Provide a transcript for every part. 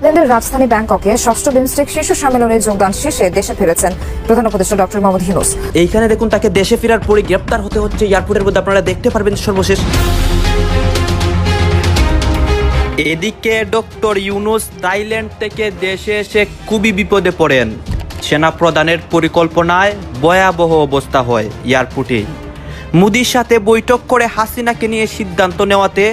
থাইল্যান্ডের রাজধানী ব্যাংককে ষষ্ঠ বিমস্টেক শীর্ষ সম্মেলনে যোগদান শেষে দেশে ফিরেছেন প্রধান উপদেষ্টা ডক্টর মোহাম্মদ হিনুস এইখানে দেখুন, তাকে দেশে ফেরার পরে গ্রেপ্তার হতে হচ্ছে এয়ারপোর্টের মধ্যে। আপনারা দেখতে পারবেন সর্বশেষ। এদিকে ডক্টর ইউনুস থাইল্যান্ড থেকে দেশে এসে খুবই বিপদে পড়েন। সেনা প্রদানের পরিকল্পনায় ভয়াবহ অবস্থা হয় এয়ারপোর্টে। মোদির সাথে বৈঠক করে হাসিনাকে নিয়ে সিদ্ধান্ত নেওয়াতে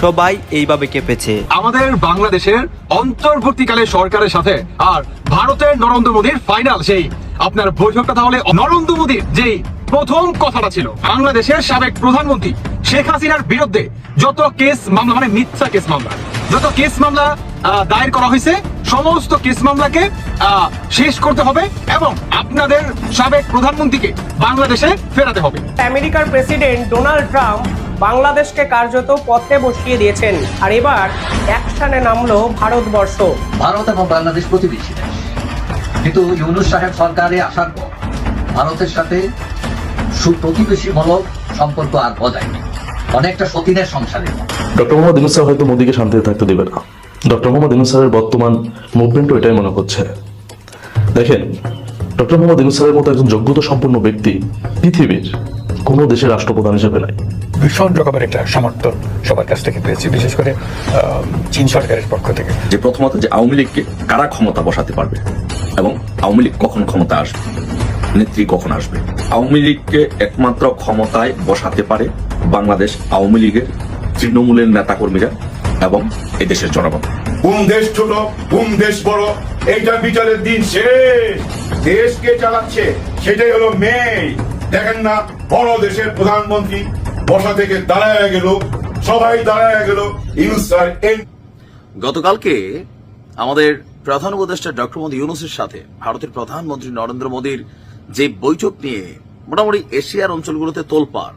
সবাই এইভাবে কেঁপেছে। আমাদের বাংলাদেশের অন্তর্বর্তীকালে সরকারের সাথে আর ভারতের নরেন্দ্র মোদীর ফাইনাল সেই। আপনার বৈঠকটা তাহলে নরেন্দ্র মোদীর যেই প্রথম কথাটা ছিল। বাংলাদেশের সাবেক প্রধানমন্ত্রী শেখ হাসিনার বিরুদ্ধে যত কেস মামলা মানে মিথ্যা কেস মামলা, যত কেস মামলা দায়ের করা হয়েছে। সমস্ত কেস মামলাকে শেষ করতে হবে এবং আপনাদের সাবেক প্রধানমন্ত্রীকে বাংলাদেশে ফেরাতে হবে। আমেরিকার প্রেসিডেন্ট ডোনাল্ড ট্রাম্প বাংলাদেশকে কার্যত পথে বসিয়ে দিয়েছেন। আর এবার অ্যাকশনে নামলো ভারতবর্ষ। ভারত এবং বাংলাদেশ প্রতিবেশী দেশ। কিন্তু ইউনুস সাহেব সরকারে আসার পর ভারতের সাথে সুপ্রতিবেশীমূলক সম্পর্ক আর বজায় নেই। অনেকটা সতীনের সংসারের মতো। ডক্টর মোহাম্মদ ইউনুস হয়তো মোদীকে শান্তিতে থাকতে দেবে না। ডক্টর মোহাম্মদ ইউনুস স্যারের বর্তমান মুভমেন্টও এটাই মনে হচ্ছে দেখেন ডক্টর মোহাম্মদ ইউনুস স্যারের মতো একজন যোগ্যতা সম্পন্ন ব্যক্তি পৃথিবীর কোনো দেশের রাষ্ট্রপ্রধান হিসেবে নাই। ভীষণ রকমের একটা সমর্থন সবার কাছ থেকে পেয়েছি বিশেষ করে চীন সরকারের পক্ষ থেকে। যে প্রথমত যে আওয়ামী লীগকে কারা ক্ষমতা বসাতে পারবে এবং আওয়ামী লীগ কখন ক্ষমতা আসবে? নেত্রী কখন আসবে? আওয়ামী লীগকে একমাত্র ক্ষমতায় বসাতে পারে বাংলাদেশ আওয়ামী লীগের তৃণমূলের নেতাকর্মীরা এবং এদেশের জনগণ। কোন দেশ ছোট কোন দেশ বড় এইটা বিচারের দিন শেষ। দেশকে চালাচ্ছে সেটাই হলো মেয়ে দেখেন না বড় দেশের প্রধানমন্ত্রী বসা থেকে দাঁড়ায় গেল সবাই দাঁড়ায় গেল ইউনুস স্যার এই গতকালকে আমাদের প্রধান উপদেষ্টা ডক্টর মোদী ইউনুসের সাথে ভারতের প্রধানমন্ত্রী নরেন্দ্র মোদীর যে বৈঠক নিয়ে মোটামুটি এশিয়ার অঞ্চলগুলোতে তোলপাড়।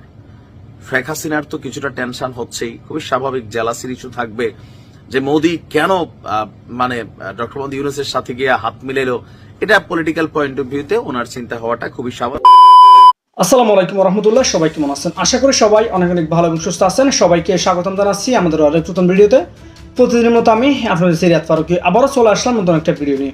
শেখ হাসিনার তো কিছুটা টেনশন হচ্ছেই। খুবই স্বাভাবিক জেলাসির ইস্যু থাকবে। যে মোদী কেন মানে ডক্টর মোদী ইউনুসের সাথে গিয়ে হাত মিলেলো এটা পলিটিক্যাল পয়েন্ট অফ ভিউতে ওনার চিন্তা হওয়াটা খুবই স্বাভাবিক। আসসালামু আলাইকুম রহমতুল্লাহ সবাই কেমন আছেন? আশা করি সবাই অনেক অনেক ভালো এবং সুস্থ আছেন। সবাইকে স্বাগতম জানাচ্ছি আমাদের আরেক নতুন ভিডিওতে। প্রতিদিনের মতো আমি আপনাদের সিরিয়াত ফারুকি আবারও চলে আসলাম নতুন একটা ভিডিও নিয়ে।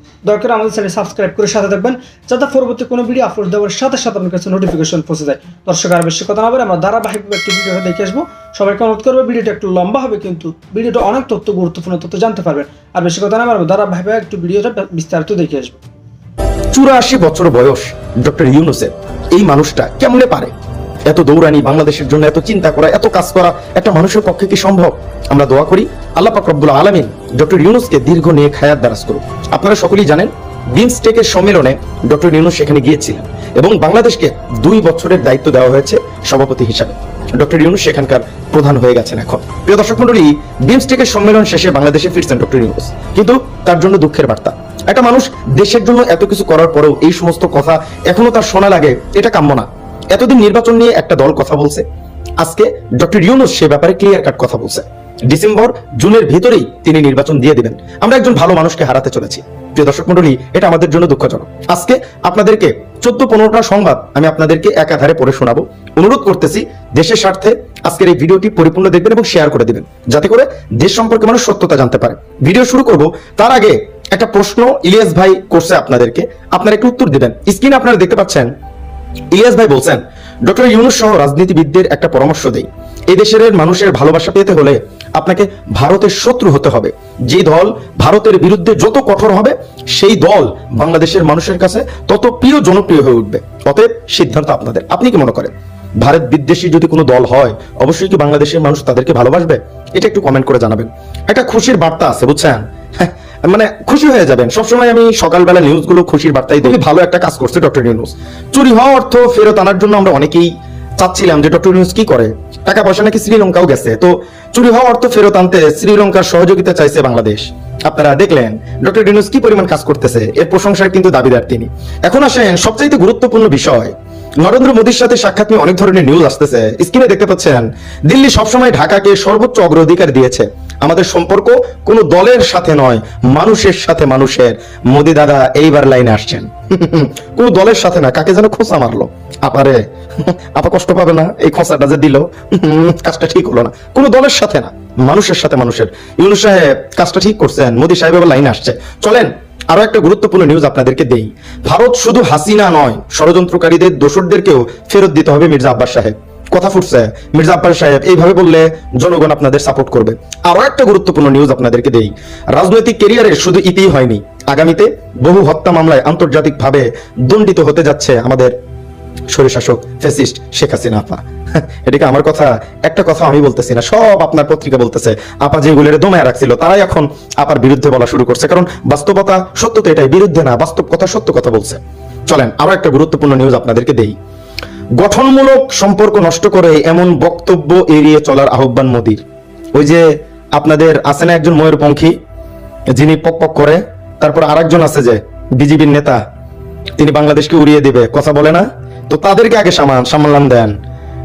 দয়া করে আমাদের চ্যানেল সাবস্ক্রাইব করে সাথে থাকবেন, যাতে পরবর্তী কোনো ভিডিও আপলোড দেওয়ার সাথে সাথে আপনার কাছে নোটিফিকেশন পৌঁছে যায়। দর্শক, আর বেশি কথা না বলে আমরা ধারাবাহিকভাবে একটি ভিডিওটা দেখে আসব। সবাইকে অনুরোধ করব ভিডিওটা একটু লম্বা হবে কিন্তু ভিডিওটা অনেক তথ্য, গুরুত্বপূর্ণ তথ্য জানতে পারবেন। আর বেশি কথা না বলব ধারাবাহিকভাবে একটু ভিডিওটা বিস্তারিত দেখে আসব। চুরাশি বছর বয়স ডক্টর ইউনুসের এই মানুষটা কেমনে পারে? এত দৌড়ানি বাংলাদেশের জন্য, এত চিন্তা করা, এত কাজ করা একটা মানুষের পক্ষে কি সম্ভব? আমরা দোয়া করি, আল্লাহ পাক রব্বুল আলামিন ডক্টর ইউনুসকে দীর্ঘ নিয়ে খায়াত দারাজ করুক। আপনারা সকলেই জানেন বিমস্টেকের সম্মেলনে ডক্টর ইউনুস সেখানে গিয়েছিলেন এবং বাংলাদেশকে দুই বছরের দায়িত্ব দেওয়া হয়েছে সভাপতি হিসাবে। ডক্টর ইউনুস সেখানকার প্রধান হয়ে গেছেন এখন। প্রিয় দর্শক মন্ডলী বিমস্টেকের সম্মেলন শেষে বাংলাদেশে ফিরছেন ডক্টর ইউনুস। কিন্তু তার জন্য দুঃখের বার্তা। একটা মানুষ দেশের জন্য এত কিছু করার পরেও এই সমস্ত কথা এখনও তার শোনা লাগে, এটা কাম্য না। এতদিন নির্বাচন নিয়ে একটা দল কথা বলছে। আজকে ডক্টর ইউনুস সে ব্যাপারে ক্লিয়ার কাট কথা বলছে। ডিসেম্বর, জুনের ভিতরেই তিনি নির্বাচন দিয়ে দিবেন। আমরা একজন ভালো মানুষকে হারাতে চলেছি। প্রিয় দর্শক মন্ডলী এটা আমাদের জন্য দুঃখজনক। আজকে আপনাদেরকে চোদ্দ পনেরোটা সংবাদ আমি আপনাদেরকে একাধারে পড়ে শোনাবো। অনুরোধ করতেছি, দেশের স্বার্থে আজকের এই ভিডিওটি পরিপূর্ণ দেখবেন এবং শেয়ার করে দিবেন। যাতে করে দেশ সম্পর্কে মানুষ সত্যতা জানতে পারে। ভিডিও শুরু করব, তার আগে একটা প্রশ্ন ইলিয়াস ভাই করছে আপনাদেরকে। আপনারা একটু উত্তর দিবেন। স্ক্রিনে আপনারা দেখতে পাচ্ছেন ইলিয়াস ভাই বলছেন ডক্টর ইউনুস সহ রাজনীতিবিদদের একটা পরামর্শ দেই। এই দেশের মানুষের ভালোবাসা পেতে হলে আপনাকে ভারতের শত্রু হতে হবে। যে দল ভারতের বিরুদ্ধে যত কঠোর হবে সেই দল বাংলাদেশের মানুষের কাছে তত প্রিয় জনপ্রিয় হয়ে উঠবে। অতএব সিদ্ধান্ত আপনাদের। আপনি কি মনে করেন? ভারত বিদ্বেষী যদি কোনো দল হয় অবশ্যই কি বাংলাদেশের মানুষ তাদেরকে ভালোবাসবে? এটা একটু কমেন্ট করে জানাবেন। একটা খুশির বার্তা আছে বুঝছেন? হ্যাঁ, মানে খুশি হয়ে যাবেন। সবসময় আমি সকালবেলা নিউজগুলো খুশির বার্তাই দিই। ভালো একটা কাজ করছে ডক্টর ইউনুস চুরি হওয়া অর্থ ফেরত আনার জন্য আমরা অনেকেই চাচ্ছিলাম যে ডক্টর ইউনুস কি করে? টাকা পয়সা নাকি শ্রীলঙ্কাও গেছে। তো চুরি হওয়া অর্থ ফেরত আনতে শ্রীলঙ্কার সহযোগিতা চাইছে বাংলাদেশ। আপনারা দেখলেন ডক্টর ইউনুস কি পরিমাণ কাজ করতেছে। এর প্রশংসার কিন্তু দাবিদার তিনি। এখন আসেন সবচাইতে গুরুত্বপূর্ণ বিষয়। নরেন্দ্র মোদীর সাথে সাক্ষাৎ নিয়ে অনেক ধরনের নিউজ আসতেছে। স্ক্রিনে দেখতে পাচ্ছেন, দিল্লি সবসময় ঢাকাকে সর্বোচ্চ অগ্রাধিকার দিয়েছে। আমাদের সম্পর্ক কোনো দলের সাথে নয়, মানুষের সাথে মানুষের। মোদী দাদা, এইবার লাইনে আসছেন। কোন দলের সাথে না, কাকে যেন খোঁচা মারলো। আপারে আপা কষ্ট পাবে না, এই খোঁচাটা যে দিল। কাজটা ঠিক হলো না। কোন দলের সাথে না, মানুষের সাথে মানুষের। ইউনুস সাহেব, কাজটা ঠিক করছেন, মোদী সাহেব এবার লাইনে আসছে। চলেন আরও একটা গুরুত্বপূর্ণ নিউজ আপনাদেরকে দেই। ভারত শুধু হাসিনা নয়, ষড়যন্ত্রকারীদের, দোষরদেরকেও ফেরত দিতে হবে মির্জা আব্বাস সাহেব। কথা ফুটছে। মির্জা আব্বাস সাহেব এইভাবে বললে জনগণ আপনাদের সাপোর্ট করবে। আরও একটা গুরুত্বপূর্ণ নিউজ আপনাদেরকে দেই। রাজনৈতিক কেরিয়ারে শুধু ইতি হয়নি। আগামীতে বহু হত্যা মামলায় আন্তর্জাতিকভাবে দণ্ডিত হতে যাচ্ছে আমাদের ফেসিস্ট শেখ হাসিনা আপা। এদিকে আমার কথা, একটা কথা আমি বলতেছি না, সব আপনার পত্রিকা বলতেছে। আপা দমায় রাখছিল, তারাই এখন আপার বিরুদ্ধে বলা শুরু করছে। কারণ বাস্তবতা সত্য তো এটাই, বিরুদ্ধে না, বাস্তব কথা সত্য কথা বলছে। চলেন, আরও একটা গুরুত্বপূর্ণ নিউজ আপনাদেরকে দেই। গঠনমূলক সম্পর্ক নষ্ট করে এমন বক্তব্য এড়িয়ে চলার আহ্বান মোদির। ওই যে আপনাদের আছে না একজন ময়ূরপঙ্খী, যিনি পক পক করে, তারপর আরেকজন আছে যে বিজেপির নেতা, তিনি বাংলাদেশকে উড়িয়ে দিবে, কথা বলে না? তো তাদেরকে আগে সামান সম্মান দেন।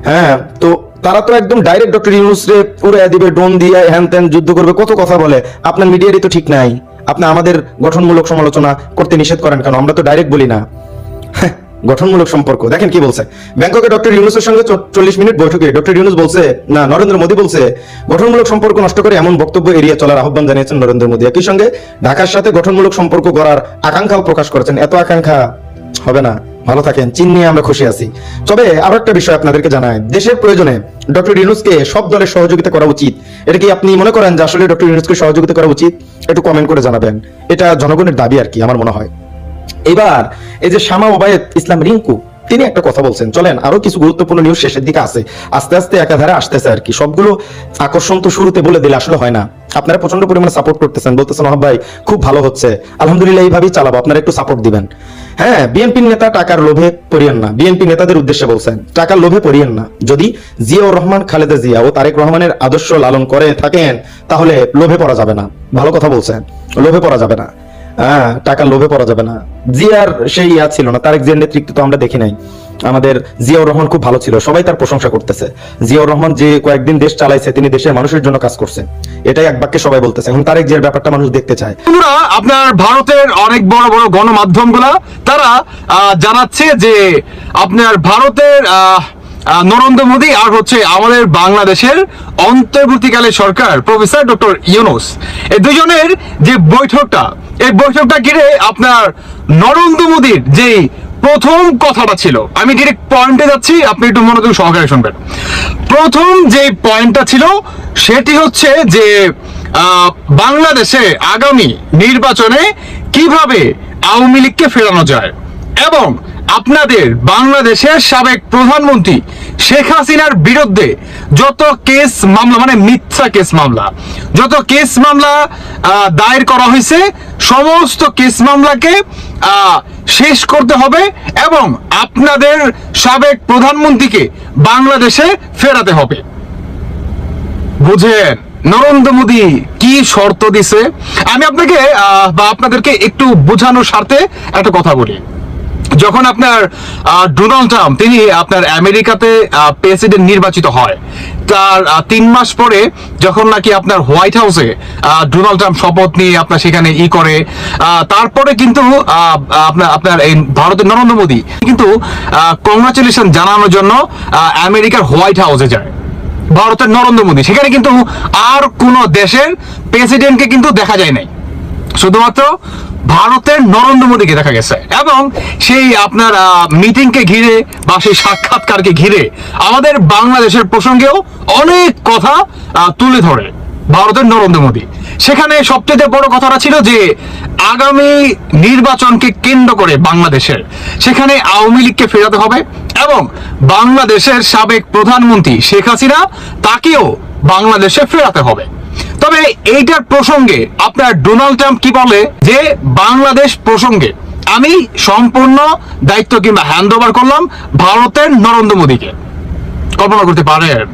হ্যাঁ তো তারা তো একদম ডাইরেক্ট ডক্টর ইউনুস রে উড়িয়ে দিবে ড্রোন দিয়ে হ্যান ত্যান যুদ্ধ করবে কত কথা বলে। আপনার মিডিয়ারই তো ঠিক নাই। আপনি আমাদের গঠনমূলক সমালোচনা করতে নিষেধ করেন কেন? আমরা তো ডাইরেক্ট বলি না। হ্যাঁ, গঠনমূলক সম্পর্ক। দেখেন কি বলছে। ব্যাংককে ডক্টর ইউনুসের সঙ্গে চল্লিশ মিনিট বৈঠকে। ডক্টর ইউনুস বলছে না নরেন্দ্র মোদী বলছে গঠনমূলক সম্পর্ক নষ্ট করে এমন বক্তব্য এড়িয়ে চলার আহ্বান জানিয়েছেন নরেন্দ্র মোদী। একই সঙ্গে ঢাকার সাথে গঠনমূলক সম্পর্ক করার আকাঙ্ক্ষাও প্রকাশ করেছেন। এত আকাঙ্ক্ষা হবে না। ভালো থাকেন, চীন নিয়ে আমরা খুশি আছি। তবে আরও একটা বিষয় আপনাদেরকে জানাই, দেশের প্রয়োজনে ডক্টর ইউনুসকে সব দলের সহযোগিতা করা উচিত। এটা কি আপনি মনে করেন যে আসলে ডক্টর ইউনুসকে সহযোগিতা করা উচিত? একটু কমেন্ট করে জানাবেন। এটা জনগণের দাবি আর কি, আমার মনে হয়। এবার, এই যে শামা ওবায়দ ইসলাম রিঙ্কু, তিনি একটা কথা বলছেন। চলেন, আরও কিছু গুরুত্বপূর্ণ নিউজ শেষের দিকে আছে আস্তে আস্তে একাধারে আসতেছে আর কি। সবগুলো আকর্ষণ তো শুরুতে বলে দিলে আসলে হয় না। আপনারা প্রচণ্ড পরিমাণে সাপোর্ট করতেছেন। বলতেছেন ভাই, খুব ভালো হচ্ছে। আলহামদুলিল্লাহ, এইভাবেই চালাবো। আপনারা একটু সাপোর্ট দিবেন। হ্যাঁ বিএনপি নেতা টাকার লোভে পড়িয়েন না। বিএনপি নেতাদের উদ্দেশ্যে বলছেন, টাকার লোভে পড়িয়েন না। যদি জিয়াউর রহমান, খালেদা জিয়া ও তারেক রহমানের আদর্শ লালন করে থাকেন, তাহলে লোভে পড়া যাবে না। ভালো কথা বলছেন, লোভে পড়া যাবে না। হ্যাঁ টাকার লোভে পড়া যাবে না। জিয়ার সেই ইয়া ছিল না, তারেক জিয়ার নেতৃত্ব তো আমরা দেখি নাই। আমাদের জিয়াউর রহমান খুব ভালো ছিল, সবাই তার প্রশংসা করতেছে। জিয়াউর রহমান যে কয়েকদিন দেশ চালাইছে, তিনি দেশের মানুষের জন্য কাজ করছে এটাই এক বাক্যে সবাই বলতেছে। এখন তারেক জিয়ার ব্যাপারটা মানুষ দেখতে চায়। বন্ধুরা, আপনার ভারতের অনেক বড় বড় গণমাধ্যম তারা জানাচ্ছে যে আপনার ভারতের নরেন্দ্র মোদী আর হচ্ছে আমাদের বাংলাদেশের অন্তর্বর্তীকালে সরকার, প্রফেসর ডক্টর ইউনুস। এই দুজনের যে বৈঠকটা, এই বৈঠকটা ঘিরে আপনার নরেন্দ্র মোদীর যে প্রথম কথাটা ছিল, আমি ডিরেক্ট পয়েন্টে যাচ্ছি, আপনি একটু মনোযোগ সহকারে শুনবেন। প্রথম যে পয়েন্টটা ছিল, সেটি হচ্ছে যে বাংলাদেশে আগামী নির্বাচনে কীভাবে আওয়ামী লীগকে ফেরানো যায় এবং আপনাদের বাংলাদেশের সাবেক প্রধানমন্ত্রী শেখ হাসিনার বিরুদ্ধে যত কেস মামলা মানে মিথ্যা কেস মামলা, যত কেস মামলা দায়ের করা হয়েছে, সমস্ত কেস মামলাকে শেষ করতে হবে এবং আপনাদের সাবেক প্রধানমন্ত্রীকে বাংলাদেশে ফেরাতে হবে। বুঝেন, নরেন্দ্র মোদী কি শর্ত দিছে? আমি আপনাকে বা আপনাদেরকে একটু বোঝানোর স্বার্থে একটা কথা বলি। যখন আপনার ডোনাল্ড ট্রাম্প, তিনি আপনার আমেরিকাতে প্রেসিডেন্ট নির্বাচিত হয়, তার তিন মাস পরে যখন নাকি আপনার হোয়াইট হাউসে ডোনাল্ড ট্রাম্প শপথ নিয়ে আপনার সেখানে ই করে তারপরে কিন্তু আপনার আপনার এই ভারতের নরেন্দ্র মোদী, কিন্তু কংগ্রাচুলেশন জানানোর জন্য আমেরিকার হোয়াইট হাউসে যায়, ভারতের নরেন্দ্র মোদী। সেখানে কিন্তু আর কোন দেশের প্রেসিডেন্টকে কিন্তু দেখা যায় নাই। শুধুমাত্র ভারতের নরেন্দ্র মোদীকে দেখা গেছে। এবং সেই আপনার মিটিংকে ঘিরে বা সেই সাক্ষাৎকারকে ঘিরে আমাদের বাংলাদেশের প্রসঙ্গেও অনেক কথা তুলে ধরে ভারতের নরেন্দ্র মোদী। সেখানে সবচেয়ে বড় কথাটা ছিল যে, আগামী নির্বাচনকে কেন্দ্র করে বাংলাদেশের, সেখানে আওয়ামী লীগকে ফেরাতে হবে এবং বাংলাদেশের সাবেক প্রধানমন্ত্রী শেখ হাসিনা তাকেও বাংলাদেশে ফেরাতে হবে। তবে এইটার প্রসঙ্গে আপনার ডোনাল্ড ট্রাম্প কি বলে যে বাংলাদেশ প্রসঙ্গে আমি সম্পূর্ণ দায়িত্ব কিংবা হ্যান্ড করলাম ভারতের নরেন্দ্র মোদীকে কল্পনা করতে পারেন?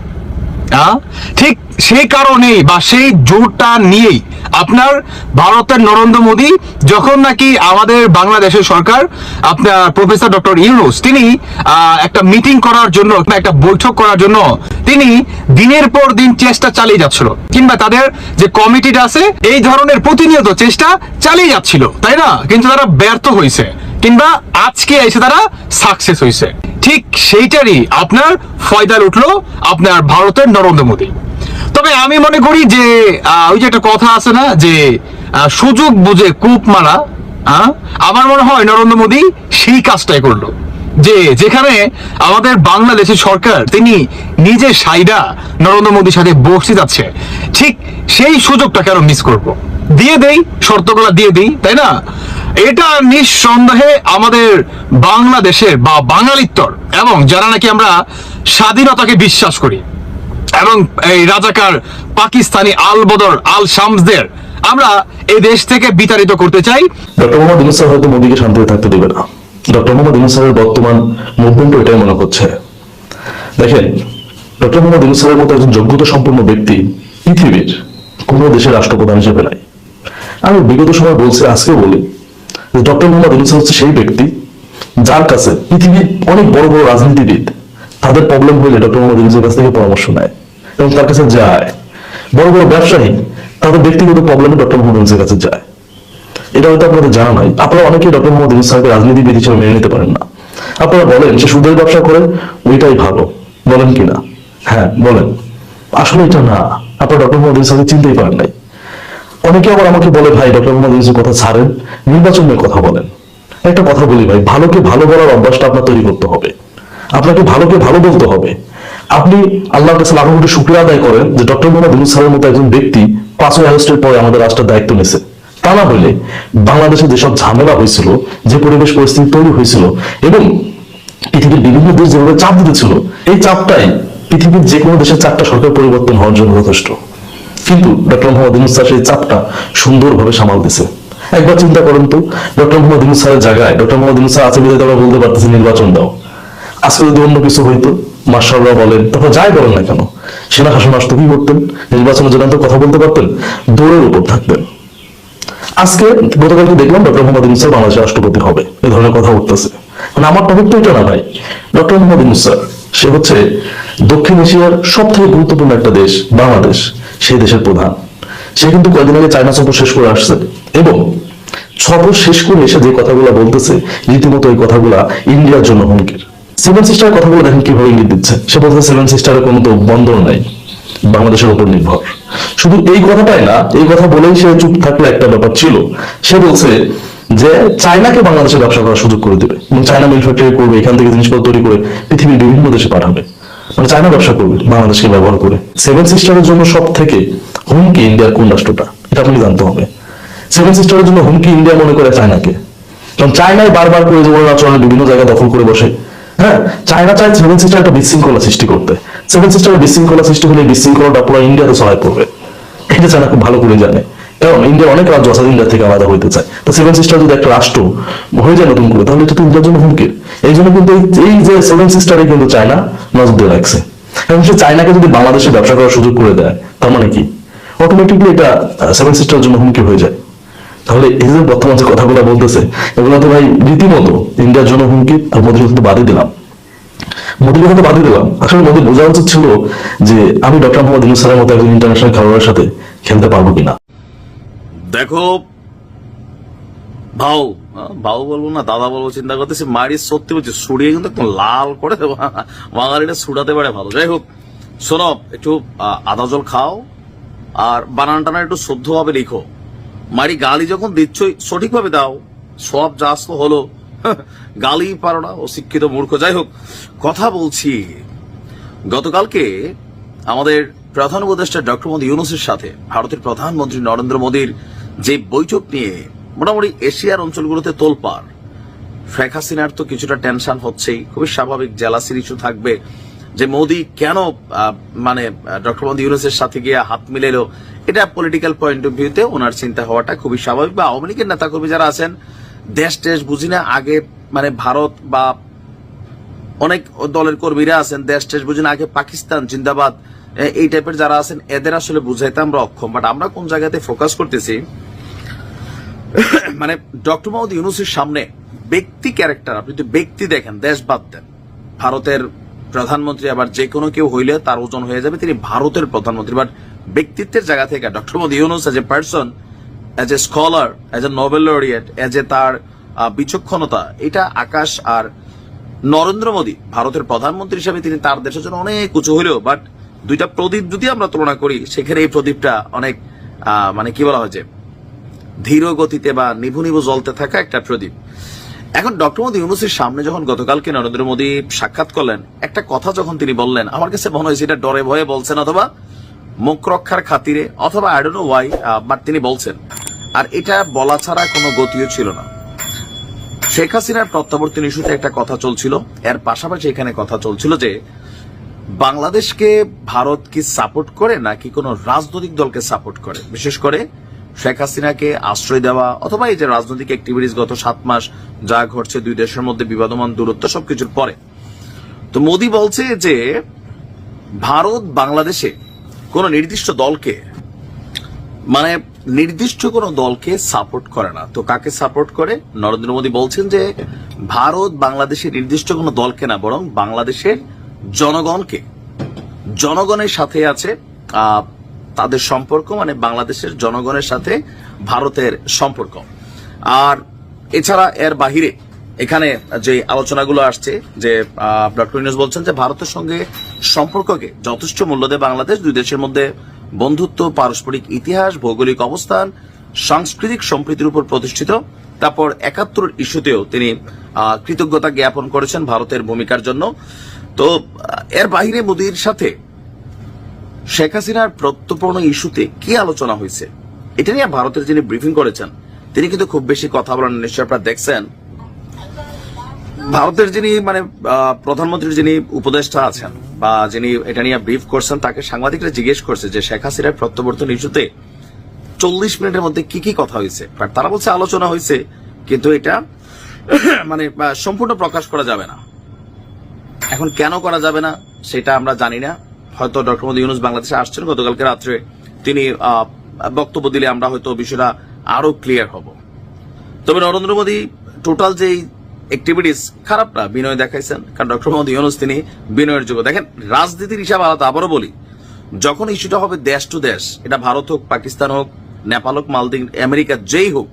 ঠিক সেই কারণেই বা সেই জোরটা নিয়েই আপনার ভারতের নরেন্দ্র মোদী যখন নাকি আমাদের বাংলাদেশের সরকার, আপনার প্রফেসর ডক্টর ইউনুস, তিনি একটা মিটিং করার জন্য একটা বৈঠক করার জন্য তিনি দিনের পর দিন চেষ্টা চালিয়ে যাচ্ছিল। কিংবা তাদের যে কমিটিটা আছে, এই ধরনের প্রতিনিয়ত চেষ্টা চালিয়ে যাচ্ছিল। তাই না? কিন্তু তারা ব্যর্থ হয়েছে। কিংবা আজকে এসে তারা সাকসেস হয়েছে ঠিক সেইটারই আপনার ফয়দাল উঠল আপনার ভারতের নরেন্দ্র মোদী। তবে আমি মনে করি যে ওই যে একটা কথা আছে না যে সুযোগ বুঝে কূপ মারা আমার মনে হয় নরেন্দ্র মোদী সেই কাজটাই করল। যে, যেখানে আমাদের বাংলাদেশের সরকার, তিনি নিজে সাইডা নরেন্দ্র মোদীর সাথে বসতে যাচ্ছে। ঠিক সেই সুযোগটা কেন মিস করব। দিয়ে দেই, শর্তগুলা দিয়ে দিই, তাই না? এটা নিঃসন্দেহে আমাদের বাংলাদেশের বা বাঙালিত্বর, এবং যারা নাকি আমরা স্বাধীনতাকে বিশ্বাস করি, এবং এই রাজাকার পাকিস্তানি আল বদর, আল শামসদের, আমরা এই দেশ থেকে বিতাড়িত করতে চাই। হয়তো মোদীকে শান্তিতে থাকতে দেবে না। ডক্টর মোহাম্মদ ইউনুস বর্তমান মুভমেন্ট এটাই মনে করছে দেখেন, ডক্টর মোহাম্মদ ইউনুস মতো একজন যোগ্যতা সম্পন্ন ব্যক্তি পৃথিবীর কোনো দেশের রাষ্ট্রপ্রধান হিসেবে নাই। আমি বিগত সময় বলছি আজকে বলি ডক্টর মোহাম্মদ ইউনুস হচ্ছে সেই ব্যক্তি যার কাছে পৃথিবীর অনেক বড় বড় রাজনীতিবিদ তাদের প্রবলেম হলে ডক্টর মোহাম্মদ ইউনুসের কাছ থেকে পরামর্শ নেয় এবং তার কাছে যায়। বড় বড় ব্যবসায়ী তাদের ব্যক্তিগত প্রবলেমে ডক্টর মোহাম্মদ ইউনুসের কাছে যায়। এটা হয়তো আপনাদের জানা নাই। আপনারা অনেকেই ডক্টর মোহাম্মদ ইউনুস সাহেবকে রাজনীতিবিদ হিসেবে মেনে নিতে পারেন না। আপনারা বলেন সে সুদের ব্যবসা করে ওইটাই ভালো। বলেন কিনা? হ্যাঁ বলেন। আসলে এটা না। আপনারা ডক্টর মোহাম্মদ ইউনুস সাহেবকে চিনতেই পারেন নাই। অনেকে আবার আমাকে বলে, ভাই, ডক্টর মোহাম্মদ ইউনুসের কথা ছাড়েন, নির্বাচন নিয়ে কথা বলেন। একটা কথা বলি, ভাই, ভালোকে ভালো বলার অভ্যাসটা আপনার তৈরি করতে হবে। আপনাকে ভালোকে ভালো বলতে হবে। আপনি আল্লাহর কাছে লাখো কোটি শুক্রিয়া আদায় করেন যে ডক্টর মোহাম্মদ ইউনুস স্যারের মতো একজন ব্যক্তি পাঁচই আগস্টের পরে আমাদের রাষ্ট্রের দায়িত্ব নিয়েছে। তা না হলে বাংলাদেশে যেসব ঝামেলা হয়েছিল, যে পরিবেশ পরিস্থিতি তৈরি হয়েছিল এবং পৃথিবীর বিভিন্ন দেশ যেভাবে চাপ দিতেছিল, এই চাপটাই পৃথিবীর যে কোনো দেশের চারটা সরকার পরিবর্তন হওয়ার জন্য যথেষ্ট। কিন্তু ডক্টর মোহাম্মদ ইউনুস সেই চাপটা সুন্দরভাবে সামাল দিছে। একবার চিন্তা করেন তো, ডক্টর মোহাম্মদ ইউনুস জায়গায়, ডক্টর মোহাম্মদ ইউনুস আছে বিধায় তো আমরা বলতে পারতেছি নির্বাচন দাও। আজকে যদি অন্য কিছু হইতো মার্শালরা বলেন, তখন যাই বলেন না কেন? সেনা শাসন আসতো, কি করতেন? নির্বাচনের জন্য তো কথা বলতে পারতেন, দৌড়ের উপর থাকতেন। আজকে গতকালকে দেখলাম ডক্টর মোহাম্মদ ইউনুস বাংলাদেশের রাষ্ট্রপতি হবে, এ ধরনের কথা উঠতেছে মানে আমার টপিক তো এটা না ভাই। ডক্টর মোহাম্মদ ইউনুস স্যার সে হচ্ছে দক্ষিণ এশিয়ার সব থেকে গুরুত্বপূর্ণ একটা দেশ, বাংলাদেশ, সেই দেশের প্রধান। সে কিন্তু কয়েকদিন আগে চায়না সফর শেষ করে আসছে এবং সফর শেষ করে এসে যে কথাগুলো বলতেছে, রীতিমতো এই কথাগুলা ইন্ডিয়ার জন্য হুমকির। সেভেন সিস্টারের কথাগুলো দেখেন কীভাবে ইঙ্গিত দিচ্ছে। সে বলছে সেভেন সিস্টারের কোনো তো বন্দর নাই, বাংলাদেশের উপর নির্ভর। শুধু এই কথাটাই না, এই কথা বলেই সে চুপ থাকলে একটা ব্যাপার ছিল। সে বলছে যে চায়নাকে বাংলাদেশে ব্যবসা করার সুযোগ করে দেবে। এবং চায়না মিল ফ্যাক্টরি করবে, এখান থেকে জিনিসপত্র তৈরি করে পৃথিবীর বিভিন্ন দেশে পাঠাবে। মানে চায়না ব্যবসা করবে, বাংলাদেশকে ব্যবহার করে। সেভেন সিস্টারের জন্য সব থেকে হুমকি ইন্ডিয়ার কোন রাষ্ট্রটা? এটা আপনাকে জানতে হবে। সেভেন সিস্টারের জন্য হুমকি ইন্ডিয়া মনে করে চায়নাকে। কারণ চায়নায় বারবার করে যেমন আচরণে বিভিন্ন জায়গায় দখল করে বসে। হ্যাঁ চায়না চায় সেভেন সিস্টার একটা বিশৃঙ্খলা সৃষ্টি করতে। সেভেন সিস্টারের বিশৃঙ্খলা সৃষ্টি হলে বিশৃঙ্খলাটা পুরো ইন্ডিয়াতে ছড়ায় পড়বে। এটা চায়না খুব ভালো করে জানে। এবং ইন্ডিয়ার অনেক রাজ্য আছে ইন্ডিয়া থেকে আলাদা হইতে চায়। তো সেভেন সিস্টার যদি একটা রাষ্ট্র হয়ে যায় নতুন করে, তাহলে এটা তো ইন্ডিয়ার জন্য হুমকির এই জন্য কিন্তু এই- যে সেভেন সিস্টারে কিন্তু চায়না নজর দিয়ে রাখছে। এবং সে চায়নাকে যদি বাংলাদেশে ব্যবসা করার সুযোগ করে দেয়, তার মানে কি? অটোমেটিকলি এটা সেভেন সিস্টারের জন্য হুমকি হয়ে যায়। তাহলে এই যে বর্তমান যে কথাগুলো বলতেছে, এগুলো তো ভাই রীতিমতো ইন্ডিয়ার জন্য হুমকি, আর মোদীর তো বাদই দিলাম। মোদীর কথা তো বাদই দিলাম। আসলে মোদী বোঝা উচিত ছিল যে, আমি ডক্টর মোহাম্মদ ইউনুস মতো একজন ইন্টারন্যাশনাল খেলোয়াড়ের সাথে খেলতে পারব কিনা। দেখো ভাও ভাও বলব না, দাদা বলব, চিন্তা করতেছি মারি সত্যি বলছি, সুড়িয়ে কিন্তু একদম লাল করে দেবো বাঙালিটা সুড়াতে পারে ভালো। যাই হোক, শোনো, একটু আদা জল খাও, আর বানান টানা একটু শুদ্ধভাবে লিখো মারি গালি যখন দিচ্ছই, সঠিকভাবে দাও, সব যাস তো হলো, গালি পারো না, অশিক্ষিত মূর্খ। যাই হোক, কথা বলছি, গতকালকে আমাদের প্রধান উপদেষ্টা ডক্টর মোদী ইউনুসের সাথে, ভারতের প্রধানমন্ত্রী নরেন্দ্র মোদীর যে বৈঠক নিয়ে মোটামুটি এশিয়ার অঞ্চলগুলোতে তোলপাড়। শেখ হাসিনার তো কিছুটা টেনশন হচ্ছেই। খুবই স্বাভাবিক জেলাসির ইস্যু থাকবে যে মোদী কেন মানে ডক্টর মোদী ইউনুসের সাথে গিয়ে হাত মিলেলো এটা পলিটিক্যাল পয়েন্ট অফ ভিউতে ওনার চিন্তা হওয়াটা খুবই স্বাভাবিক। বা আওয়ামী লীগের নেতাকর্মী যারা আছেন, দেশ টেশ বুঝি না, আগে মানে ভারত বা অনেক দলের কর্মীরা আছেন, দেশ টেশ না, আগে পাকিস্তান, জিন্দাবাদ। এই টাইপের যারা আছেন, এদের আসলে বুঝাইতে আমরা অক্ষম। বাট আমরা কোন জায়গাতে ফোকাস করতেছি মানে ডক্টর মোহাম্মদ ইউনুসের সামনে ব্যক্তি ক্যারেক্টার আপনি যদি ব্যক্তি দেখেন, দেশ বাদ দেন, ভারতের প্রধানমন্ত্রী আবার যে কোনো কেউ হইলে তার ওজন হয়ে যাবে, তিনি ভারতের প্রধানমন্ত্রী। বাট ব্যক্তিত্বের জায়গা থেকে doctor Mohammad Yunus as a person as a scholar as a Nobel laureate as a তার বিচক্ষণতা, এটা আকাশ আর নরেন্দ্র মোদী, ভারতের প্রধানমন্ত্রী হিসেবে তিনি তার দেশের জন্য অনেক উঁচু হইলেও বাট দুইটা প্রদীপ যদি আমরা তুলনা করি, সেখানে এই প্রদীপটা অনেক মানে কি বলা হয় যে, ধীর গতিতে বা নিভু নিভু জ্বলতে থাকা একটা প্রদীপ। এখন ডক্টর মোদী ইউনুসের সামনে যখন গতকালকে নরেন্দ্র মোদী সাক্ষাৎ করলেন, একটা কথা যখন তিনি বললেন, আমার কাছে মনে হয়েছে এটা ডরে ভয়ে বলছেন অথবা মুখ রক্ষার খাতিরে, অথবা আই ডোন্ট ওয়াই বাট তিনি বলছেন। আর এটা বলা ছাড়া কোনো গতিও ছিল না। শেখ হাসিনার প্রত্যাবর্তন ইস্যুতে একটা কথা চলছিল। এর পাশাপাশি এখানে কথা চলছিল যে বাংলাদেশকে ভারত কি সাপোর্ট করে নাকি কোনো রাজনৈতিক দলকে সাপোর্ট করে? বিশেষ করে শেখ হাসিনাকে আশ্রয় দেওয়া অথবা এই যে রাজনৈতিক অ্যাক্টিভিটিস গত সাত মাস যা ঘটছে দুই দেশের মধ্যে বিবাদমান দূরত্ব সবকিছুর পরে। তো মোদি বলছে যে ভারত বাংলাদেশে কোন নির্দিষ্ট দলকে মানে নির্দিষ্ট কোন দলকে সাপোর্ট করে না। তো কাকে সাপোর্ট করে? নরেন্দ্র মোদী বলছেন যে ভারত বাংলাদেশের নির্দিষ্ট কোন দলকে না, বরং বাংলাদেশের জনগণকে। জনগণের সাথে আছে তাদের সম্পর্ক মানে বাংলাদেশের জনগণের সাথে ভারতের সম্পর্ক। আর এছাড়া এর বাহিরে এখানে যে আলোচনাগুলো আসছে, যে ডক্টর ইউনুস বলছেন যে, ভারতের সঙ্গে সম্পর্ককে যথেষ্ট মূল্য দেয় বাংলাদেশ। দুই দেশের মধ্যে বন্ধুত্ব, পারস্পরিক ইতিহাস, ভৌগোলিক অবস্থান, সাংস্কৃতিক সম্প্রীতির উপর প্রতিষ্ঠিত। তারপর একাত্তর ইস্যুতেও তিনি কৃতজ্ঞতা জ্ঞাপন করেছেন ভারতের ভূমিকার জন্য। তো, এর বাইরে মোদীর সাথে শেখ হাসিনার প্রত্যর্পণ ইস্যুতে কি আলোচনা হয়েছে? এটা নিয়ে ভারতের যিনি ব্রিফিং করেছেন, তিনি কিন্তু খুব বেশি কথা বলেন নিশ্চয় আপনারা দেখছেন। ভারতের যিনি মানে প্রধানমন্ত্রীর যিনি উপদেষ্টা আছেন বা যিনি এটা নিয়ে ব্রিফ করছেন, তাকে সাংবাদিকরা জিজ্ঞেস করছে যে শেখ হাসিনার প্রত্যাবর্তন ইস্যুতে চল্লিশ মিনিটের মধ্যে কি কি কথা হয়েছে? তারা বলছে আলোচনা হয়েছে, কিন্তু এটা মানে সম্পূর্ণ প্রকাশ করা যাবে না। এখন কেন করা যাবে না, সেটা আমরা জানি না। হয়তো ডক্টর মোদী ইউনুস বাংলাদেশে আসছেন, গতকালকে রাত্রে তিনি বক্তব্য দিলে আমরা হয়তো বিষয়টা আরও ক্লিয়ার হব। তবে নরেন্দ্র মোদী টোটাল যেই অ্যাক্টিভিটিস খারাপ না, বিনয় দেখাইছেন। কারণ ডক্টর মোদী ইউনুস তিনি বিনয়ের যোগ্য দেখেন, রাজনীতির হিসাব আলাদা, আবারও বলি, যখন ইস্যুটা হবে দেশ টু দেশ, এটা ভারত হোক, পাকিস্তান হোক, নেপাল হোক, মালদ্বীপ, আমেরিকা যেই হোক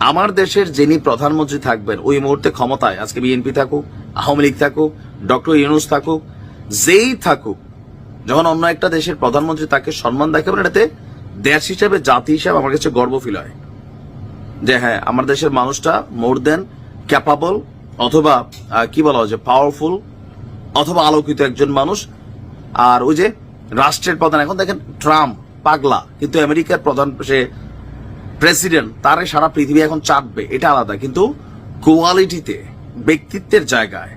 আমার দেশের যিনি প্রধানমন্ত্রী থাকবেন, ওই মুহূর্তে ক্ষমতায়, আজকে বিএনপি থাকুক, আওয়ামী লীগ থাকুক, ডক্টর ইউনুস থাকুক, যেই থাকুক, যখন অন্য একটা দেশের প্রধানমন্ত্রী তাকে সম্মান দেখাবেন এটাতে দেশ হিসাবে, জাতি হিসাবে আমার কাছে গর্ব ফিল হয়। যে হ্যাঁ আমার দেশের মানুষটা মোর দেন ক্যাপাবল অথবা কি বলা হয় যে পাওয়ারফুল অথবা আলোকিত একজন মানুষ। আর ওই যে রাষ্ট্রের প্রধান, এখন দেখেন ট্রাম্প পাগলা, কিন্তু আমেরিকার প্রধান সে প্রেসিডেন্ট, তারে সারা পৃথিবী এখন চাটবে এটা আলাদা। কিন্তু কোয়ালিটিতে, ব্যক্তিত্বের জায়গায়,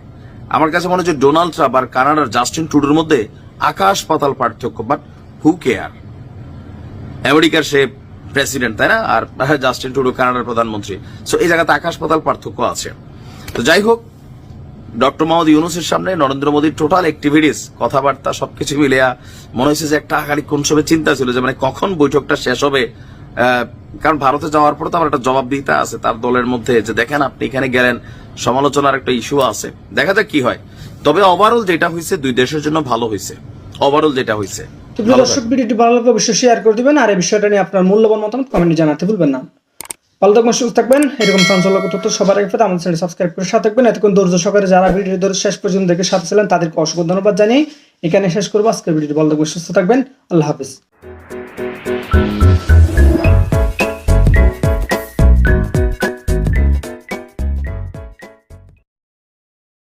আমার কাছে মনে হচ্ছে ডোনাল্ড ট্রাম্প আর কানাডার জাস্টিন টুডোর মধ্যে আকাশ পাতাল পার্থক্য, বাট হু কেয়ার। আমেরিকার সে প্রেসিডেন্ট, তাই না? আর জাস্টিন টুডো কানাডার প্রধানমন্ত্রী। সো এই জায়গাতে আকাশ পাতাল পার্থক্য আছে। তো যাই হোক, ডক্টর মোহাম্মদ ইউনুসের সামনে নরেন্দ্র মোদীর টোটাল অ্যাক্টিভিটিস, কথাবার্তা সবকিছু মিলিয়া মনে হয়েছে যে একটা আগাড়ি কোন সময় চিন্তা ছিল যে মানে কখন বৈঠকটা শেষ হবে কারণ ভারতে যাওয়ার পরে তো আমার একটা জবাবদিহিতা আছে তার দলের মধ্যে যে দেখেন আপনি এখানে গেলেন সমালোচনার একটা ইস্যু আছে। দেখা যাক কি হয়। তবে ওভারঅল যেটা হয়েছে দুই দেশের জন্য ভালো হয়েছে ওভারঅল যেটা হয়েছে তো দর্শক ভিডিওটি ভালো লাগলে অবশ্যই শেয়ার করে দিবেন আর এই বিষয়টা নিয়ে আপনার মূল্যবান মতামত কমেন্টে জানাতে ভুলবেন না। ভালো থাকবেন সুস্থ থাকবেন। এরকম চাঞ্চল্যক তথ্য সবার আগে পেতে আমাদের চ্যানেল সাবস্ক্রাইব করে সাথে থাকবেন। এতক্ষণ ধৈর্য সহকারে যারা ভিডিও ধরে শেষ পর্যন্ত দেখে সাথে ছিলেন তাদেরকে অসংখ্য ধন্যবাদ জানিয়ে এখানে শেষ করব। আজকের ভিডিওটি ভালো থাকবেন সুস্থ থাকবেন। আল্লাহ হাফিজ।